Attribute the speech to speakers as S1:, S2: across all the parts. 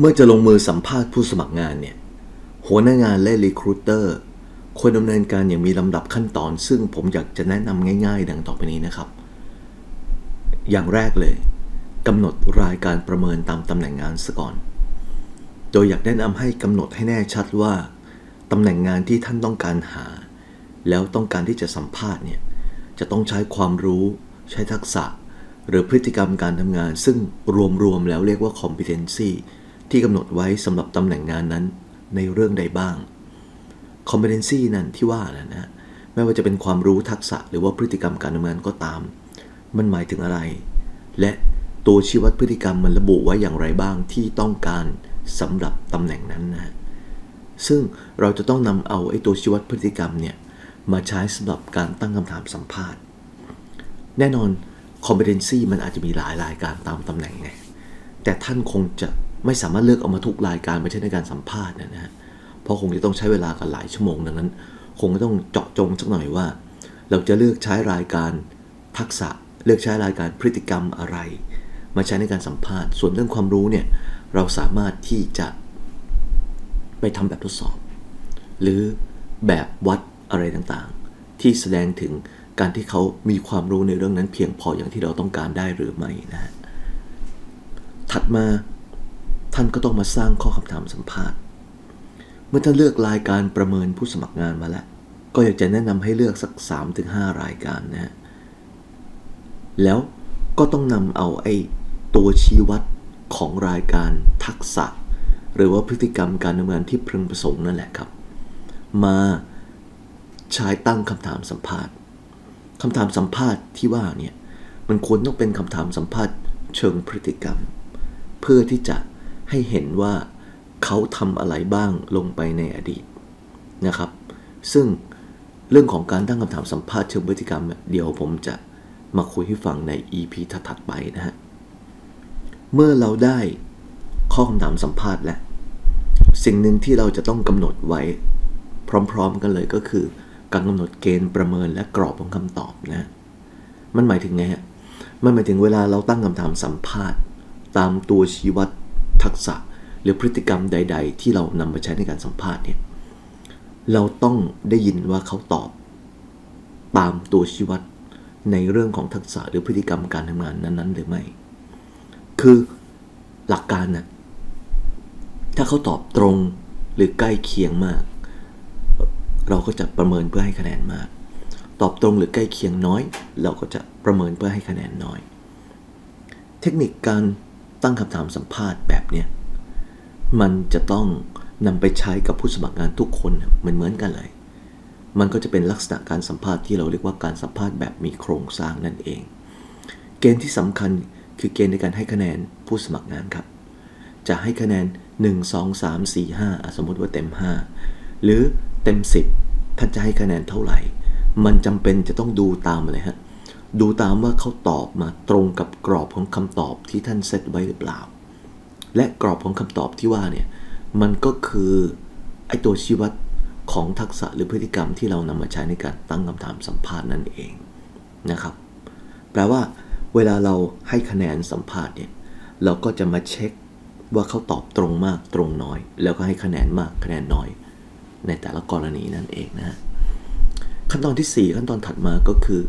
S1: เมื่อจะลงมือสัมภาษณ์ผู้สมัครงานเนี่ย หัวหน้างานและรีครูเตอร์ควรดำเนินการอย่างมีลำดับขั้นตอน ซึ่งผมอยากจะแนะนำง่าย ๆ ดังต่อไปนี้นะครับ อย่างแรกเลยกำหนดรายการประเมินตามตำแหน่งงานซะก่อน โดยอยากแนะนำให้กำหนดให้แน่ชัดว่าตำแหน่งงานที่ท่านต้องการหา แล้วต้องการที่จะสัมภาษณ์เนี่ยจะต้องใช้ความรู้ ใช้ทักษะ หรือพฤติกรรมการทำงาน ซึ่งรวมๆแล้วเรียกว่า competency ที่กำหนดไว้สำหรับตำแหน่งงานนั้นในเรื่องใดบ้าง competency นั้นที่ว่านะนะไม่ว่าจะเป็นความรู้ทักษะหรือว่าพฤติกรรมการทำงานก็ตาม มันหมายถึงอะไร และตัวชี้วัดพฤติกรรมมันระบุไว้อย่างไรบ้างที่ต้องการสำหรับตำแหน่งนั้นนะซึ่งเราจะต้องนำเอาไอ้ตัวชี้วัดพฤติกรรมเนี่ย มาใช้สำหรับการตั้งคำถามสัมภาษณ์ แน่นอน competency มันอาจจะมีหลายรายการตามตำแหน่งไงแต่ท่านคงจะไม่สามารถเลือกเอามาทุกรายการมาใช้ในการสัมภาษณ์นะฮะเพราะคงจะต้องใช้เวลากันหลายชั่วโมงดังนั้น คงจะต้องเจาะจงสักหน่อยว่า เราจะเลือกใช้รายการทักษะ เลือกใช้รายการพฤติกรรมอะไร มาใช้ในการสัมภาษณ์ ส่วนเรื่องความรู้เนี่ยเราสามารถที่จะไปทำแบบทดสอบ หรือแบบวัด อะไรต่างๆ ที่แสดงถึงการที่เขามีความรู้ในเรื่องนั้นเพียงพออย่างที่เราต้องการได้หรือไม่นะฮะถัดมาท่านก็ต้องมาสร้างข้อคำถามสัมภาษณ์ เมื่อท่านเลือกรายการประเมินผู้สมัครงานมาแล้ว ก็อยากจะแนะนำให้เลือกสัก 3-5 รายการนะฮะแล้วก็ต้องนำเอาไอ้ตัวชี้วัดของรายการทักษะ หรือว่าพฤติกรรมการทำงานที่พึงประสงค์นั่นแหละครับ มา ใช้ตั้งคำถามสัมภาษณ์คำถามสัมภาษณ์ที่ว่าเนี่ยมันควรต้องเป็นคำถามสัมภาษณ์เชิงพฤติกรรม เพื่อที่จะให้เห็นว่าเขาทำอะไรบ้างลงไปในอดีตนะครับ ซึ่งเรื่องของการตั้งคำถามสัมภาษณ์เชิงพฤติกรรมเนี่ยเดี๋ยวผมจะมาคุยให้ฟังใน EP ถัดๆไปนะฮะ เมื่อเราได้ข้อคำถามสัมภาษณ์แล้ว สิ่งหนึ่งที่เราจะต้องกำหนดไว้ พร้อม ๆ กันเลยก็คือ การกำหนดเกณฑ์ประเมินและกรอบของคำตอบนะ มันหมายถึงไงฮะ มันหมายถึงเวลาเราตั้งคำถามสัมภาษณ์ ตามตัวชี้วัดทักษะ หรือพฤติกรรมใด ๆ ที่เรานำมาใช้ในการสัมภาษณ์เนี่ย เราต้องได้ยินว่าเขาตอบ ตามตัวชี้วัดในเรื่องของทักษะหรือพฤติกรรมการทำงานนั้นๆ หรือไม่ คือหลักการนะถ้าเขาตอบตรงหรือใกล้เคียงมาก เราก็จะประเมินเพื่อให้คะแนนมาก ตอบตรงหรือใกล้เคียงน้อย เราก็จะประเมินเพื่อให้คะแนนน้อย เทคนิคการตั้งคำถามสัมภาษณ์แบบเนี้ยมันจะต้องนำไปใช้กับผู้สมัครงานทุกคนเหมือนเหมือนกันเลย มันก็จะเป็นลักษณะการสัมภาษณ์ที่เราเรียกว่าการสัมภาษณ์แบบมีโครงสร้างนั่นเอง เกณฑ์ที่สำคัญคือเกณฑ์ในการให้คะแนนผู้สมัครงานครับ จะให้คะแนน 1 2 3 4 5อะสมมติว่าเต็ม 5 หรือ เต็ม 10ท่านจะให้คะแนนเท่าไหร่ มันจำเป็นจะต้องดูตามเลยฮะ ดูตามว่าเขาตอบมาตรงกับกรอบของคำตอบที่ท่านเซตไว้หรือเปล่า และกรอบของคำตอบที่ว่าเนี่ย มันก็คือไอตัวชี้วัดของทักษะหรือพฤติกรรมที่เรานำมาใช้ในการตั้งคำถามสัมภาษณ์นั่นเองนะครับ แปลว่า เวลาเราให้คะแนนสัมภาษณ์เนี่ยเราก็จะมาเช็คว่าเขาตอบตรงมากตรงน้อย แล้วก็ให้คะแนนมากคะแนนน้อย ในแต่ละกรณีนั่นเองนะขั้นตอนที่ 4 ขั้นตอนถัดมาก็คือ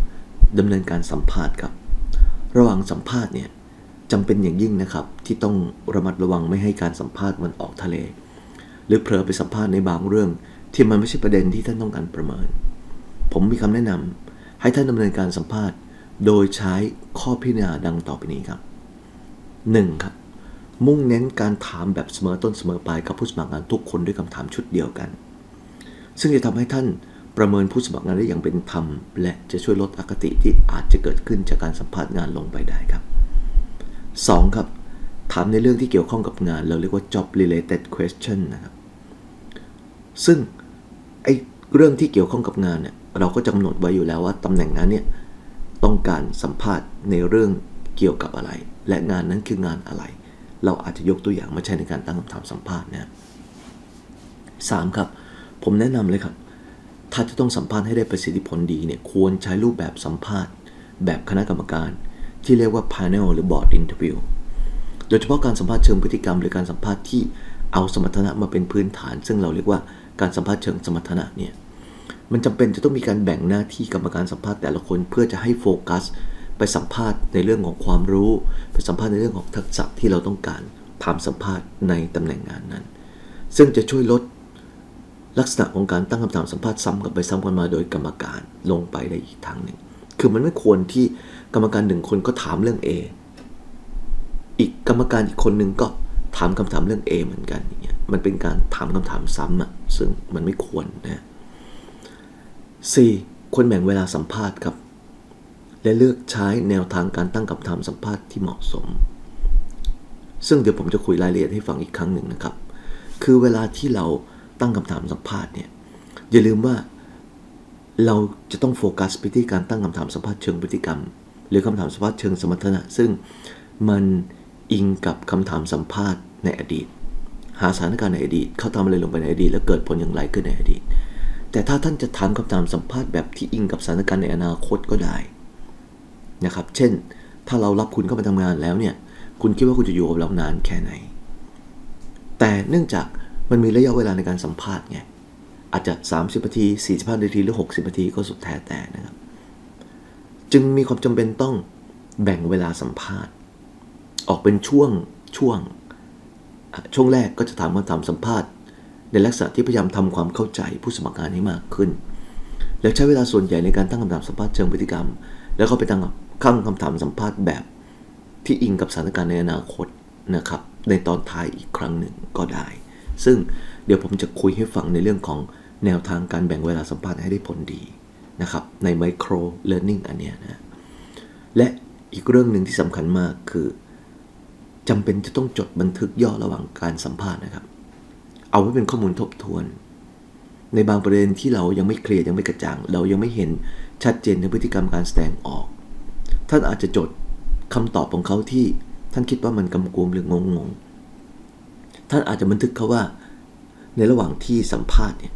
S1: ดำเนินการสัมภาษณ์ครับ ระหว่างสัมภาษณ์เนี่ยจำเป็นอย่างยิ่งนะครับ ที่ต้องระมัดระวังไม่ให้การสัมภาษณ์มันออกทะเล หรือเผลอไปสัมภาษณ์ในบางเรื่อง ที่มันไม่ใช่ประเด็นที่ท่านต้องการประเมิน ผมมีคำแนะนำให้ท่านดำเนินการสัมภาษณ์ โดยใช้ข้อพิจารณาดังต่อไปนี้ครับ 1. ครับ มุ่งเน้นการถามแบบเสมอต้นเสมอปลายกับผู้สมัครงานทุกคนด้วยคำถามชุดเดียวกัน ซึ่งจะทำให้ท่านประเมินผู้สมัครงานได้อย่างเป็นธรรม และจะช่วยลดอคติที่อาจจะเกิดขึ้นจากการสัมภาษณ์งานลงไปได้ครับ 2. ครับ ถามในเรื่องที่เกี่ยวข้องกับงาน เราเรียกว่า job related question นะครับ ซึ่งไอ้เรื่องที่เกี่ยวข้องกับงานเนี่ยเราก็จะกำหนดไว้อยู่แล้วว่าตำแหน่งนั้นเนี่ยต้องการสัมภาษณ์ในเรื่องเกี่ยวกับอะไร และงานนั้นคืองานอะไร เราอาจจะยกตัวอย่างมาใช้ในการตั้งคำถามสัมภาษณ์นะสามครับ ผมแนะนำเลยครับ ถ้าจะต้องสัมภาษณ์ให้ได้ประสิทธิผลดีเนี่ยควรใช้รูปแบบสัมภาษณ์ แบบคณะกรรมการ ที่เรียกว่า panel หรือ board interview โดยเฉพาะการสัมภาษณ์เชิงพฤติกรรม หรือการสัมภาษณ์ที่เอาสมรรถนะมาเป็นพื้นฐาน ซึ่งเราเรียกว่าการสัมภาษณ์เชิงสมรรถนะเนี่ยมันจำเป็นจะต้องมีการแบ่งหน้าที่กรรมการสัมภาษณ์แต่ละคนเพื่อจะให้โฟกัส ไปสัมภาษณ์ในเรื่องของความรู้ ไปสัมภาษณ์ในเรื่องของทักษะที่เราต้องการถามสัมภาษณ์ในตำแหน่งงานนั้น ซึ่งจะช่วยลด ลักษณะของการตั้งคำถามสัมภาษณ์ซ้ำกันไปซ้ำกันมาโดยกรรมการลงไปได้อีกทางหนึ่ง คือมันไม่ควรที่กรรมการหนึ่งคนก็ถามเรื่อง A อีกกรรมการอีกคนหนึ่งก็ถามคำถามเรื่อง A เหมือนกันอย่างเงี้ย มันเป็นการถามคำถามซ้ำอะซึ่งมันไม่ควรนะ 4. ควรแบ่งเวลาสัมภาษณ์ครับ และเลือกใช้แนวทางการตั้งคำถามสัมภาษณ์ที่เหมาะสม ซึ่งเดี๋ยวผมจะคุยรายละเอียดให้ฟังอีกครั้งหนึ่งนะครับ คือเวลาที่เรา ตั้งคำถามสัมภาษณ์เนี่ยอย่าลืมว่าเราจะต้องโฟกัสไปที่การตั้งคำถามสัมภาษณ์เชิงพฤติกรรม หรือคำถามสัมภาษณ์เชิงสมรรถนะ ซึ่งมันอิงกับคำถามสัมภาษณ์ในอดีต หาสถานการณ์ในอดีต เขาทำอะไรลงไปในอดีต แล้วเกิดผลอย่างไรขึ้นในอดีต แต่ถ้าท่านจะถามคำถามสัมภาษณ์แบบที่อิงกับสถานการณ์ในอนาคตก็ได้นะครับ เช่น ถ้าเรารับคุณเข้ามาทำงานแล้วเนี่ย คุณคิดว่าคุณจะอยู่กับเรานานแค่ไหน แต่เนื่องจาก มันมีระยะเวลาในการสัมภาษณ์ไง อาจจะ 30นาที45นาทีหรือ 60นาทีก็สุดแท้แต่นะครับ จึงมีความจำเป็นต้องแบ่งเวลาสัมภาษณ์ ออกเป็นช่วงช่วง ช่วงแรกก็จะถามคำถามสัมภาษณ์ ในลักษณะที่พยายามทำความเข้าใจผู้สมัครงานให้มากขึ้น แล้วใช้เวลาส่วนใหญ่ในการตั้งคำถามสัมภาษณ์เชิงพฤติกรรม แล้วก็ไปตั้งข้างคำถามสัมภาษณ์แบบที่อิงกับสถานการณ์ในอนาคตนะครับ ในตอนท้ายอีกครั้งหนึ่งก็ได้ ซึ่งเดี๋ยวผมจะคุยให้ฟังในเรื่องของแนวทางการแบ่งเวลาสัมภาษณ์ให้ได้ผลดีนะครับ ใน micro learning อันเนี้ยนะและอีกเรื่องหนึ่งที่สำคัญมากคือจำเป็นจะต้องจดบันทึกย่อระหว่างการสัมภาษณ์นะครับ เอาไว้เป็นข้อมูลทบทวน ในบางประเด็นที่เรายังไม่เคลียร์ยังไม่กระจ่าง เรายังไม่เห็นชัดเจนในพฤติกรรมการแสดงออก ท่านอาจจะจดคำตอบของเขาที่ท่านคิดว่ามันกำกวมหรืองงง ท่านอาจจะบันทึกเขาว่า ในระหว่างที่สัมภาษณ์เนี่ย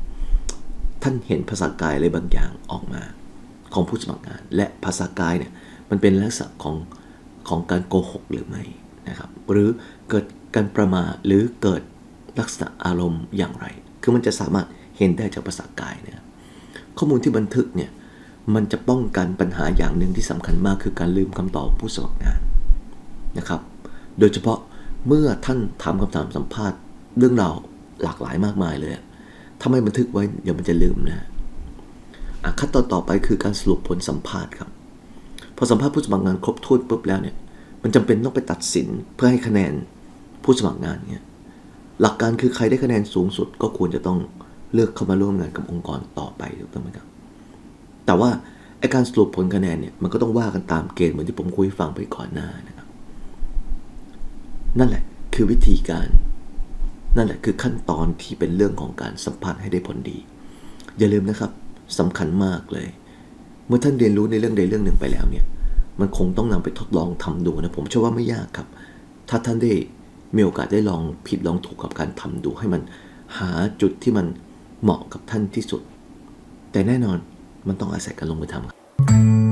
S1: ท่านเห็นภาษากายอะไรบางอย่างออกมาของผู้สมัครงาน และภาษากายเนี่ยมันเป็นลักษณะของของการโกหกหรือไม่นะครับ หรือเกิดการประมาหรือเกิดลักษณะอารมณ์อย่างไร คือมันจะสามารถเห็นได้จากภาษากายเนะครับข้อมูลที่บันทึกเนี่ยมันจะป้องกันปัญหาอย่างหนึ่งที่สำคัญมากคือการลืมคำตอบผู้สมัครงานนะครับ โดยเฉพาะ เมื่อท่านถามคำถามสัมภาษณ์เรื่องราวหลากหลายมากมายเลยถ้าไม่บันทึกไว้เดี๋ยวมันจะลืมนะขั้นตอนต่อไปคือการสรุปผลสัมภาษณ์ครับ พอสัมภาษณ์ผู้สมัครงานครบถ้วนปุ๊บแล้วเนี่ย มันจำเป็นต้องไปตัดสินเพื่อให้คะแนนผู้สมัครงานเนี่ยหลักการคือใครได้คะแนนสูงสุดก็ควรจะต้องเลือกเข้ามาร่วมงานกับองค์กรต่อไปถูกต้องไหมครับ แต่ว่าไอการสรุปผลคะแนนเนี่ยมันก็ต้องว่ากันตามเกณฑ์เหมือนที่ผมคุยฟังไปก่อนหน้านะ นั่นแหละคือวิธีการ นั่นแหละคือขั้นตอนที่เป็นเรื่องของการสัมภาษณ์ให้ได้ผลดี อย่าลืมนะครับสำคัญมากเลย เมื่อท่านเรียนรู้ในเรื่องใดเรื่องหนึ่งไปแล้วเนี่ย มันคงต้องนำไปทดลองทำดูนะผมเชื่อว่าไม่ยากครับ ถ้าท่านได้มีโอกาสได้ลองผิดลองถูกกับการทำดู ให้มันหาจุดที่มันเหมาะกับท่านที่สุด แต่แน่นอนมันต้องอาศัยการลงมือทำครับ